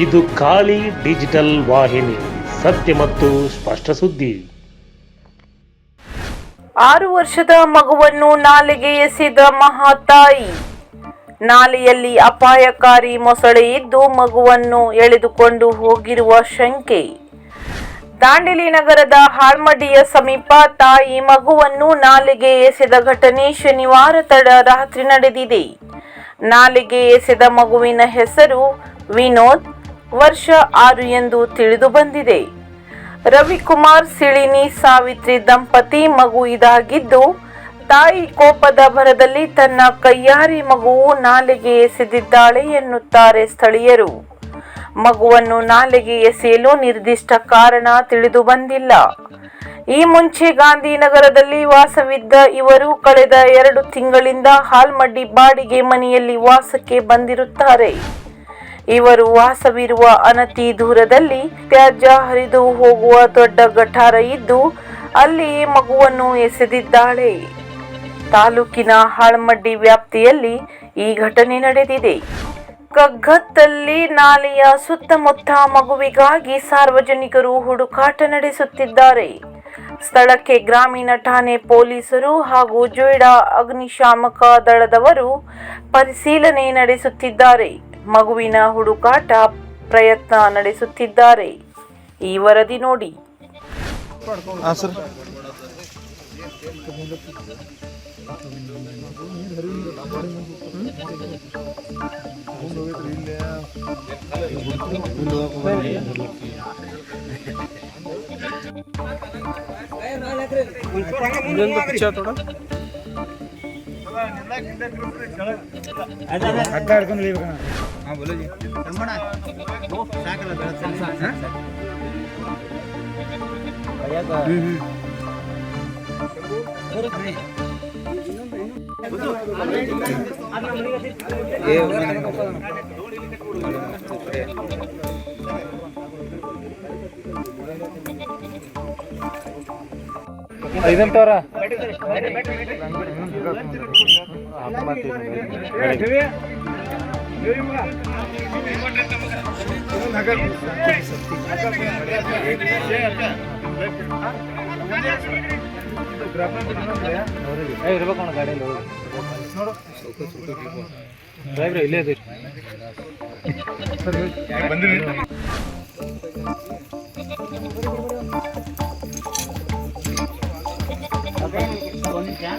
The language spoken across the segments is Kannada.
ಇದು ಖಾಲಿ ಡಿಜಿಟಲ್ ವಾಹಿನಿ, ಸತ್ಯ ಮತ್ತು ಸ್ಪಷ್ಟ ಸುದ್ದಿ. ಆರು ವರ್ಷದ ಮಗುವನ್ನು ನಾಲೆಗೆ ಎಸೆದ ಮಹಾತಾಯಿ ನಾಲೆಯಲ್ಲಿ ಅಪಾಯಕಾರಿ ಮೊಸಳೆ ಇದ್ದು ಮಗುವನ್ನು ಎಳೆದುಕೊಂಡು ಹೋಗಿರುವ ಶಂಕೆ. ದಾಂಡೇಲಿ ನಗರದ ಹಾಳ್ಮಡಿಯ ಸಮೀಪ ತಾಯಿ ಮಗುವನ್ನು ನಾಲೆಗೆ ಎಸೆದ ಘಟನೆ ಶನಿವಾರ ತಡ ರಾತ್ರಿ ನಡೆದಿದೆ. ನಾಲೆಗೆ ಎಸೆದ ಮಗುವಿನ ಹೆಸರು ವಿನೋದ್ ವರ್ಷ ಆರು ಎಂದು ತಿಳಿದು ಬಂದಿದೆ. ರವಿಕುಮಾರ್ ಸಿಳಿನಿ ಸಾವಿತ್ರಿ ದಂಪತಿ ಮಗು ಇದಾಗಿದ್ದು, ತಾಯಿ ಕೋಪದ ಭರದಲ್ಲಿ ತನ್ನ ಕೈಯಾರಿ ಮಗುವು ನಾಲೆಗೆ ಎಸೆದಿದ್ದಾಳೆ ಎನ್ನುತ್ತಾರೆ ಸ್ಥಳೀಯರು. ಮಗುವನ್ನು ನಾಲೆಗೆ ಎಸೆಯಲು ನಿರ್ದಿಷ್ಟ ಕಾರಣ ತಿಳಿದು ಬಂದಿಲ್ಲ. ಈ ಮುಂಚೆ ಗಾಂಧಿನಗರದಲ್ಲಿ ವಾಸವಿದ್ದ ಇವರು ಕಳೆದ ಎರಡು ತಿಂಗಳಿಂದ ಹಾಲ್ಮಡ್ಡಿ ಬಾಡಿಗೆ ಮನೆಯಲ್ಲಿ ವಾಸಕ್ಕೆ ಬಂದಿರುತ್ತಾರೆ. ಇವರು ವಾಸವಿರುವ ಅನತಿ ದೂರದಲ್ಲಿ ತ್ಯಾಜ್ಯ ಹರಿದು ಹೋಗುವ ದೊಡ್ಡ ಗಠಾರ ಇದ್ದು, ಅಲ್ಲಿ ಮಗುವನ್ನು ಎಸೆದಿದ್ದಾಳೆ. ತಾಲೂಕಿನ ಹಾಳ್ಮಡ್ಡಿ ವ್ಯಾಪ್ತಿಯಲ್ಲಿ ಈ ಘಟನೆ ನಡೆದಿದೆ. ಕಗ್ಗತ್ತಲ್ಲಿ ನಾಲೆಯ ಸುತ್ತಮುತ್ತ ಮಗುವಿಗಾಗಿ ಸಾರ್ವಜನಿಕರು ಹುಡುಕಾಟ ನಡೆಸುತ್ತಿದ್ದಾರೆ. ಸ್ಥಳಕ್ಕೆ ಗ್ರಾಮೀಣ ಠಾಣೆ ಪೊಲೀಸರು ಹಾಗೂ ಜೋಯ್ಡಾ ಅಗ್ನಿಶಾಮಕ ದಳದವರು ಪರಿಶೀಲನೆ ನಡೆಸುತ್ತಿದ್ದಾರೆ. ಮಗುವಿನ ಹುಡುಕಾಟ ಪ್ರಯತ್ನ ನಡೆಸುತ್ತಿದ್ದಾರೆ. ಈ ವರದಿ ನೋಡಿ. ಹಾಂ ಬೋಲೋ ಜಿ ರಮಣ ಸಾಕಲ್ಲ ಬೇಡ ಸಾಕು ಸಾಕು ಸಾಕು ಸಾಕು ಹ್ಞೂ ಹ್ಞೂ ಏ ಐದಂತವ್ರ ಹತ್ತೊಂಬತ್ತು ಇರ್ಬೇಕು ಗಾಡಿಯಲ್ಲಿ ಡ್ರೈವರ್ ಇಲ್ಲೇ ಏನು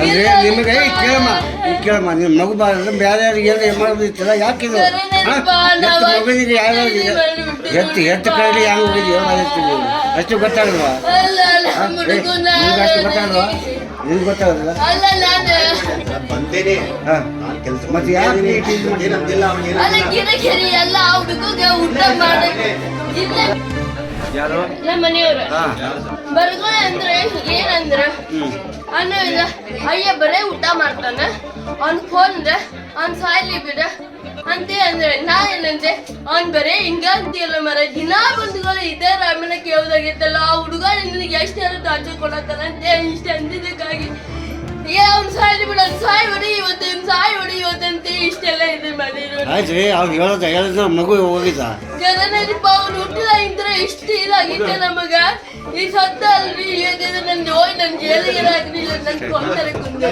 ಅಂದ್ರೆ ನಿಮಗೆ ಈ ಕೇಳಮ್ಮ ಈ ಕೇಳಮ್ಮ ನಿಮ್ಮ ಮಗು ಬಾರ ಬೇರೆ ಯಾರಿಗೆ ಏನು ಮಾಡೋದಿತ್ತಲ್ಲ ಯಾಕೆ ಇದು? ಹಾ? ಎತ್ತು ಮಗುವಿಗೆ ಯಾರು ಎತ್ತು ಎತ್ತು ಕೈಲಿ ಹೆಂಗೆ ಹೋಗಿದೆಯೋ ಎತ್ತೀವಿ ಅಷ್ಟು ಗೊತ್ತಾಗಲ್ವಾ? ನಿಮ್ಗೆ ಅಷ್ಟು ಗೊತ್ತಾಗಲ್ವಾ? ನಿಮ್ಗೆ ಗೊತ್ತಾಗಲ್ಲ ಬಂದೇನೆ. ಹಾಂ. ಮತ್ತೆ ಯಾರು ಹುಡುಗಗೆ ಯಾರು? ನಮ್ಮ ಮನೆಯವ್ರ. ಹಾಂ ಬರ್ಗೋಳ ಅಂದ್ರೆ ಏನಂದ್ರೆ? ಅನ್ನ ಇಲ್ಲ ಅಯ್ಯ ಬರೇ ಊಟ ಮಾಡ್ತಾನೆ. ಅವ್ನ್ ಫೋನ್ ಅವ್ನ್ ಸಾಯ್ಲಿ ಬಿಡ. ಅಂತ ಅಂದ್ರೆ ನಾ ಏನಂದೆ ಅವ್ನ್ ಬರೇ ಹಿಂಗ ಅಂತೀಯಲ್ಲ ಮರ ದಿನಾ ಬಂದುಗಳು ಇದೇ ರಾಮನ ಕೇಳ್ದಾಗಿತ್ತಲ್ಲ ಆ ಹುಡುಗ ನಿನಗೆ ಎಷ್ಟು ಯಾರು ಟಾರ್ಚರ್ ಕೊಡತ್ತಾನ ಅಂತ? ಇಷ್ಟ ಅಂದಿದ್ದಕ್ಕಾಗಿ. ಏ ಅವ್ನ್ ಸಾಯ್ಲಿ ಬಿಡ ಅವ್ನ್ ಸಾಯ್ ಹೊಡಿ ಇವತ್ತು ಅವ್ನ್ ಸಾಯ್ ಹೊಡಿ ಇವತ್ತಂತ ಇಷ್ಟೆಲ್ಲ ಇದು ಮಾಡಿದ್ರು ಆಯ್ತು ರೀ ಅವ್ರು ಹೇಳೋದು ಹೇಳಿದ್ರೆ ಮಗು ಹೋಗಿದ್ದ. ಜನನರಿಪ್ಪ ಅವ್ನು ಹುಟ್ಟಿದ ಇಂದ್ರ ಇಷ್ಟ ಇದಾಗಿತ್ತೆ ನಮಗ ಈ ಸತ್ತ ಅಲ್ರಿ ಯಾಕಂದ್ರೆ ನನ್ ಹೋಯ್ ನನ್ ಜೈಲಿಗೆ ಆಗ್ಲಿಲ್ಲ ನನ್ ಕೊಂದರೆ ಕುಂದರೆ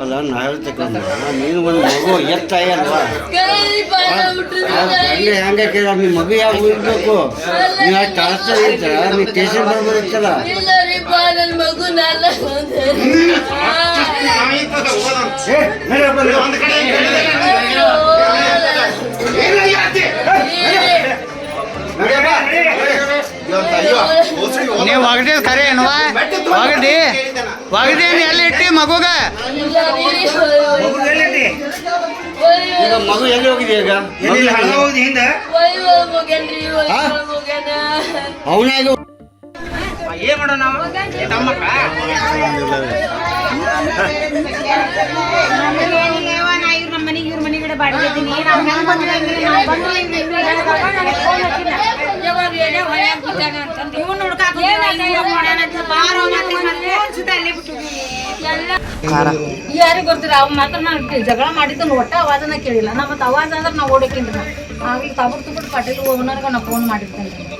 ಅಲ್ಲ ನಾ ಹೇಳ್ತಕ್ಕಂಥ ನೀನು ಒಂದು ಮಗು ಎತ್ತಾಯ ಅಲ್ವಾ ಕರೀರಿಪ್ಪ ನಾ ಹುಟ್ಟಿದ ಹಂಗೆ ಹಂಗೆ ಕೇಳ ನಿಮ್ಮ ಮಗು ಯಾವ ಇರ್ಬೇಕು ನೀವು ಅಷ್ಟು ಆಸ್ತ ಇರ್ತಾರ ನೀವು ಸ್ಟೇಷನ್ ಬರ್ಬೋದಿತ್ತಲ್ಲ ಇಲ್ಲ ರೀಪ್ಪ ನನ್ ಮಗು ನಾಲ ಏ, ನಡಿಯಪ್ಪ, ನಡಿ. ನೀವು ಒಗಡಿ ಕರೆ ಏನವ ಒಗದಿ? ಒಗಡಿ ಎಲ್ಲಿ ಇಟ್ಟಿ ಮಗುಗ? ಈಗ ಮಗು ಎಲ್ಲಿ ಹೋಗಿದೆ ಈಗ? ಹಿಂದೆ? ಅವನಾಗ ಏನ್ ಮಾಡೋಣ ನಾವು? ತಮ್ಮಕ್ಕ? ಯಾರಿಗೆ ಗೊತ್ತಿಲ್ಲ ಅವ್ ಮಾತ್ರ ನಾನು ಜಗಳ ಮಾಡಿದ್ದು ಒಟ್ಟ ಅವಾಜನ ಕೇಳಿಲ್ಲ ನಾ ಮತ್ತೆ ಅವಾಜ ಅಂದ್ರೆ ನಾವು ಓಡಕ್ಕಿಂತ ಆಗ ತಬಿಟ್ಟು ಓನರ್ಗ ಓನರ್ಗೆ ನಾ ಫೋನ್ ಮಾಡಿರ್ತೇನೆ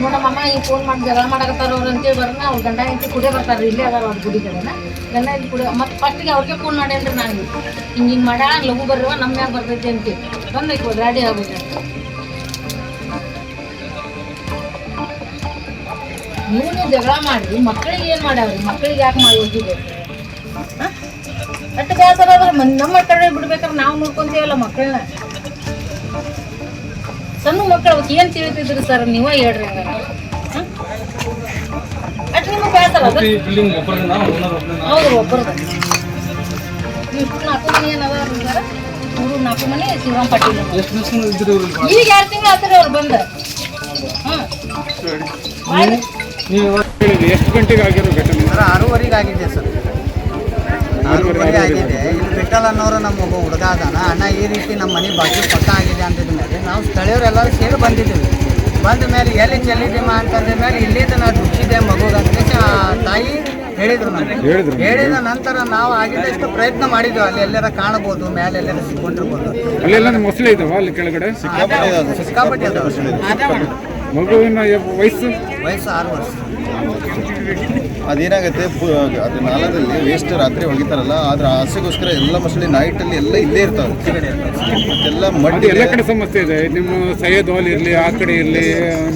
ನೋಡಮ್ಮ ಈ ಫೋನ್ ಮಾಡಿ ಜಗಳ ಮಾಡಕತ್ತಾರ ಅವ್ರು ಅಂತೇಳಿ ಬರೋಣ ಅವ್ರ ಗಂಡ ಹೆಂಡತಿ ಕುಡಿಯೋ ಬರ್ತಾರೆ ಇಲ್ಲೇ ಅದಾರ ಅವ್ರ ಗುಡಿ ಕಡೆನ. ಗಂಡ ಹೆಂಡತಿ ಕುಡಿಯೋ ಮತ್ತೆ ಫಸ್ಟಿಗೆ ಅವ್ರಿಗೆ ಫೋನ್ ಮಾಡೇನ್ರಿ ನಾನು. ಹಿಂಗೆ ಹಿಂಗೆ ಮಾಡ್ಯಾಳ ಲಘು ಬರ್ರವ ನಮ್ಮ ಮ್ಯಾಗ ಬರ್ತೈತಿ ಅಂತೇಳಿ ಬಂದೈತಿ ಒದ್ರಾಡಿ ಆಗುತ್ತೆ ನೀವು ಜಗಳ ಮಾಡಿ ಮಕ್ಕಳಿಗೆ ಏನು ಮಾಡ್ಯಾವ್ರಿ? ಮಕ್ಕಳಿಗೆ ಯಾಕೆ ಮಾಡಿ ಹೋಗಿದೆ ಅಷ್ಟು ಬೇಸರ ಆದ್ರೆ ನಮ್ಮ ಕಡೆ ಬಿಡ್ಬೇಕಾದ್ರೆ ನಾವು ನೋಡ್ಕೊಂತೀವಲ್ಲ ಮಕ್ಕಳನ್ನ ಸಣ್ಣ ಮಕ್ಕಳು ಅವಕ್ಕೆ ಏನು ತಿಳಿತಿದ್ರಿ ಸರ್? ನೀವ ಹೇಳ್ರಿ ಹಂಗಾರ. ಅಟ್ ನಿಮಗೆ ಬೇಸರ ಅದ? ಹೌದು ಒಬ್ಬರದ ಇಷ್ಟು ನಾಲ್ಕು ಮನೆ ಏನದ ಸರ್? ಮೂರು ನಾಲ್ಕು ಮನೆ ಶಿವರಾಮ್ ಪಾಟೀಲ್ ಈಗ ಎರಡು ತಿಂಗಳು ಆತ್ರಿ ಅವ್ರು ಬಂದ. ನೀವು ಎಷ್ಟು ಗಂಟೆಗೆ ಆಗಿರೋ ಘಟನೆ? ಆರೂವರೆಗೆ ಆಗಿದೆ ಸರ್. ಆಗಿದೆ. ಇಲ್ಲಿ ಬಿಟ್ಟಲ್ ಅನ್ನೋರು ನಮ್ಮ ಹುಡುಗ ಅದಾನ. ಅಣ್ಣ ಈ ರೀತಿ ನಮ್ಮ ಮನೆ ಬಾಜು ಪಕ್ಕ ಆಗಿದೆ ಅಂತಿದ ಮೇಲೆ ನಾವು ಸ್ಥಳೀಯರೆಲ್ಲರೂ ಸೇರಿ ಬಂದಿದ್ದೀವಿ. ಬಂದ ಮೇಲೆ ಎಲ್ಲಿ ಚೆಲ್ಲಿದ್ದೀಮ ಅಂತಂದ ಮೇಲೆ ಇಲ್ಲಿಂದ ನಾವು ದುಡ್ಡಿದೆ ಮಗುಗಂತ ತಾಯಿ ಹೇಳಿದ್ರು ನಮಗೆ. ಹೇಳಿದ್ರು. ಹೇಳಿದ ನಂತರ ನಾವು ಆಗಿದ್ದಷ್ಟು ಪ್ರಯತ್ನ ಮಾಡಿದ್ವಿ ಅಲ್ಲಿ ಎಲ್ಲರ ಕಾಣಬಹುದು ಮೇಲೆ ಎಲ್ಲರ ಸಿಕ್ಕೊಂಡಿರ್ಬೋದು. ಅಲ್ಲೆಲ್ಲ ಮೊಸಳೆ ಇದಾವ ಅಲ್ಲಿ ಕೆಳಗಡೆ? ಸಿಕ್ಕಾಪಟ್ಟೆ ಅದಾವ. ಮಗುವಿನ ವಯಸ್ಸು? ವಯಸ್ಸು ಆರು ವರ್ಷ. ಅದೇನಾಗುತ್ತೆ ಅದು ನಾಲದಲ್ಲಿ ವೇಸ್ಟ್ ರಾತ್ರಿ ಒಗಿತಾರಲ್ಲ ಆದ್ರೆ ಆಸೆಗೋಸ್ಕರ ಎಲ್ಲ ಮಸಳಿ ನೈಟಲ್ಲಿ ಎಲ್ಲ ಇಲ್ಲೇ ಇರ್ತಾವೆ. ಮತ್ತೆಲ್ಲ ಅದು ಮಡ್ಡಿ ಎಲ್ಲ ಕಡೆ ಸಮಸ್ಯೆ ಇದೆ. ನಿಮ್ಮ ಸೈಯದ್ ಹಾಲ್ ಇರಲಿ ಆ ಕಡೆ ಇರಲಿ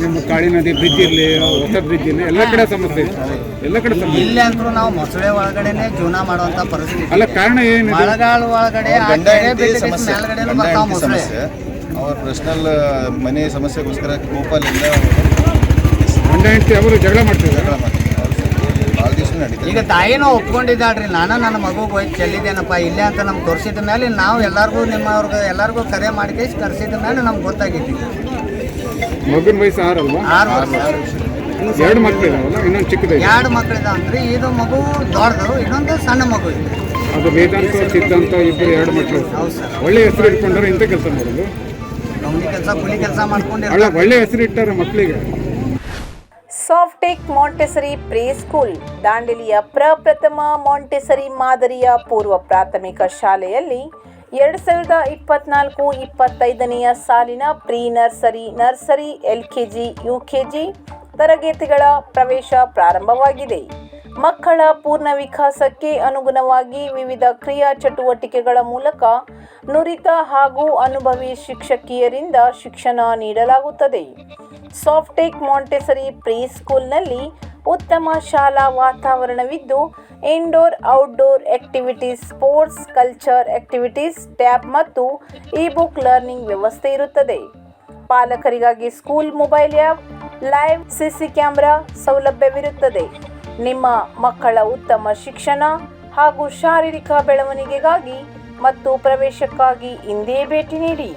ನಿಮ್ಮ ಕಾಳಿ ನದಿ ಬ್ರಿಡ್ಜ್ ಇರಲಿ ಹೊಸ ಬ್ರಿಡ್ಜ್ ಇರಲಿ ಎಲ್ಲ ಕಡೆ ಸಮಸ್ಯೆ ಇದೆ. ಎಲ್ಲ ಕಡೆ ಸಮಸ್ಯೆ ಇಲ್ಲ ಅಂತೂ ನಾವು ಮೊಸಳೆ ಒಳಗಡೆನೆ ಜೀವನ ಮಾಡುವಂತ ಪರಿಸ್ಥಿತಿ. ಅಲ್ಲ ಕಾರಣ ಏನು ಮಳೆಗಾಲ ಒಳಗಡೆ ಆ ಗಂಡ ಕೆರೆ ಸಮಸ್ಯೆ. ಮೇಲ್ಗಡೆನೂ ಬರ್ತಾವ ಮೊಸಳೆ. ಸಮಸ್ಯೆ. ಅವ್ರ ಪರ್ಸನಲ್ ಮನೆ ಸಮಸ್ಯೆಗೋಸ್ಕರ ಗೋಪಾಲಿಂದ ಗಂಡ ಹೆಂಡತಿ ಅವರು ಜಗಳ ಮಾಡ್ತಿದ್ದಾರೆ. ಜಗಳ ಭಾಳ ದಿವಸ ಈಗ ತಾಯಿನೂ ಒಪ್ಕೊಂಡಿದ್ದಾಳ್ರಿ ನಾನು ನನ್ನ ಮಗು ಹೋಗಿ ಚೆಲ್ಲಿದ್ದೇನಪ್ಪ ಇಲ್ಲೇ ಅಂತ ನಮ್ಗೆ ತೋರಿಸಿದ ಮೇಲೆ ನಾವು ಎಲ್ಲರಿಗೂ ನಿಮ್ಮವ್ರಿಗೆ ಎಲ್ಲರಿಗೂ ಕರೆ ಮಾಡಿ ಕರೆಸಿದ ಮೇಲೆ ನಮ್ಗೆ ಗೊತ್ತಾಗಿತ್ತು ಮಗನ ವಯಸ್ಸು ಆರಲ್ವಾ ಆರು ವರ್ಷ. ಎರಡು ಮಕ್ಕಳು ಇದಾವಲ್ಲ ಇನ್ನೊಂದು ಚಿಕ್ಕದ ಎರಡು ಮಕ್ಕಳಿದಾವ್ರಿ ಇದು ಮಗು ದೊಡ್ಡದು ಇನ್ನೊಂದು ಸಣ್ಣ ಮಗು ಇದೆ. ಅದು ವೇದಾಂತ ಸಿದ್ಧಾಂತ ಇಬ್ಬರು ಎರಡು ಮಕ್ಕಳು ಹೌದು ಸರ್. ಒಳ್ಳೆ ಹೆಸರು ಇಟ್ಕೊಂಡ್ರೆ ಇಂಥ ಕೆಲಸ ಮಾಡೋದು. ಗೌಂಡಿ ಕೆಲಸ ಕೂಲಿ ಕೆಲಸ ಅಲ್ಲ ಮಾಡ್ಕೊಂಡಿರ್ತಾರೆ ಒಳ್ಳೆ ಹೆಸರು ಇಟ್ಟಾರೆ ಮಕ್ಕಳಿಗೆ ಸಾಫ್ಟೆಕ್ ಮಾಂಟೆಸರಿ ಪ್ರೇ ಸ್ಕೂಲ್ ದಾಂಡೇಲಿಯ ಪ್ರಪ್ರಥಮ ಮಾಂಟೆಸರಿ ಮಾದರಿಯ ಪೂರ್ವ ಪ್ರಾಥಮಿಕ ಶಾಲೆಯಲ್ಲಿ ಎರಡು ಸಾವಿರದ ಇಪ್ಪತ್ನಾಲ್ಕು ಇಪ್ಪತ್ತೈದನೆಯ ಸಾಲಿನ pre nursery nursery L K G U K G ತರಗತಿಗಳ ಪ್ರವೇಶ ಪ್ರಾರಂಭವಾಗಿದೆ. ಮಕ್ಕಳ ಪೂರ್ಣ ವಿಕಾಸಕ್ಕೆ ಅನುಗುಣವಾಗಿ ವಿವಿಧ ಕ್ರಿಯಾ ಚಟುವಟಿಕೆಗಳ ಮೂಲಕ ನುರಿತ ಹಾಗೂ ಅನುಭವಿ ಶಿಕ್ಷಕಿಯರಿಂದ ಶಿಕ್ಷಣ ನೀಡಲಾಗುತ್ತದೆ. ಸಾಫ್ಟೆಕ್ ಮಾಂಟೆಸರಿ ಪ್ರೀ ಸ್ಕೂಲ್ನಲ್ಲಿ ಉತ್ತಮ ಶಾಲಾ ವಾತಾವರಣವಿದ್ದು indoor outdoor activities sports culture activities tab ಮತ್ತು ಇ ಬುಕ್ ಲರ್ನಿಂಗ್ ವ್ಯವಸ್ಥೆ ಇರುತ್ತದೆ. ಪಾಲಕರಿಗಾಗಿ school mobile app live CC camera ಸೌಲಭ್ಯವಿರುತ್ತದೆ. ನಿಮ್ಮ ಮಕ್ಕಳ ಉತ್ತಮ ಶಿಕ್ಷಣ ಹಾಗೂ ಶಾರೀರಿಕ ಬೆಳವಣಿಗೆಗಾಗಿ ಮತ್ತು ಪ್ರವೇಶಕ್ಕಾಗಿ ಇಂದೇ ಭೇಟಿ ನೀಡಿ.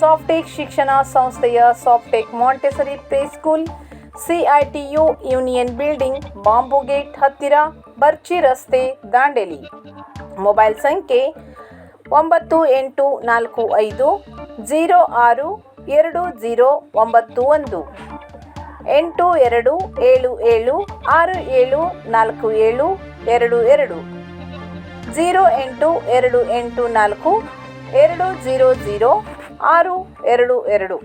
ಸಾಫ್ಟೆಕ್ ಶಿಕ್ಷಣ ಸಂಸ್ಥೆಯ Softech Montessori pre school CITU union building, bamboo gate ಹತ್ತಿರ, ಬರ್ಚಿ ರಸ್ತೆ ದಾಂಡೇಲಿ. ಮೊಬೈಲ್ ಸಂಖ್ಯೆ ಒಂಬತ್ತು ಎಂಟು ನಾಲ್ಕು ಐದು, ಜೀರೋ ಆರು ಎರಡು ಜೀರೋ ಒಂಬತ್ತು ಒಂದು. ಎಂಟು ಎರಡು ಏಳು ಏಳು ಆರು ಏಳು ನಾಲ್ಕು ಏಳು ಎರಡು ಎರಡು. ಜೀರೋ ಎಂಟು ಎರಡು ಎಂಟು ನಾಲ್ಕು ಎರಡು ಜೀರೋ ಜೀರೋ ಆರು ಎರಡು ಎರಡು.